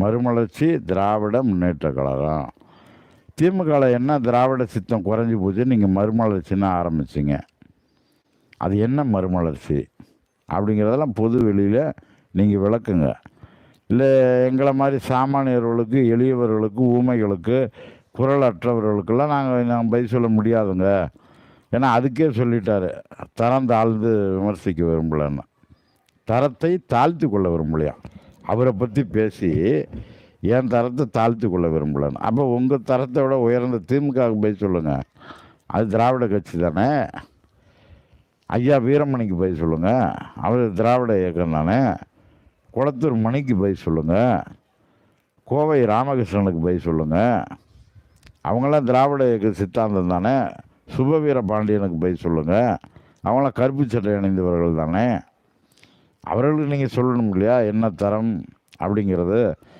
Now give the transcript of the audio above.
மறுமலர்ச்சி திராவிட முன்னேற்ற கழகம். திமுகவில் என்ன திராவிட சித்தம் குறைஞ்சி போச்சு நீங்கள் மறுமலர்ச்சின்னு ஆரம்பிச்சிங்க. அது என்ன மறுமலர்ச்சி? அப்படிங்கிறதெல்லாம் பொது வெளியில் நீங்கள் விளக்குங்க. இல்லை எங்களை மாதிரி சாமானியர்களுக்கு எளியவர்களுக்கு ஊமைகளுக்கு குரலற்றவர்களுக்கெல்லாம் நாங்கள் நாங்கள் பதில் சொல்ல முடியாதுங்க. ஏன்னா அதுக்கே சொல்லிட்டாரு தரம் தாழ்ந்து விமர்சிக்க விரும்பலன்னு. தரத்தை தாழ்த்தி கொள்ள விரும்பலையா? அவரை பற்றி பேசி என் தரத்தை தாழ்த்தி கொள்ள விரும்பலன்னு. அப்போ உங்கள் தரத்தை விட உயர்ந்த திமுகவுக்கு போய் சொல்லுங்கள் அது திராவிட கட்சி தானே? ஐயா வீரமணிக்கு போய் சொல்லுங்கள் அவர் திராவிட இயக்கம் தானே? குளத்தூர் மணிக்கு போய் சொல்லுங்கள் கோவை ராமகிருஷ்ணனுக்கு போய் சொல்லுங்கள் அவங்களாம் திராவிட இயக்க சித்தாந்தம் தானே? சுபவீர பாண்டியனுக்கு போய் சொல்லுங்கள் அவங்களாம் கருப்பு சட்டை அணிந்தவர்கள் தானே? அவர்களுக்கு நீங்கள் சொல்லணும் இல்லையா? என்ன தரம் அப்படிங்கிறது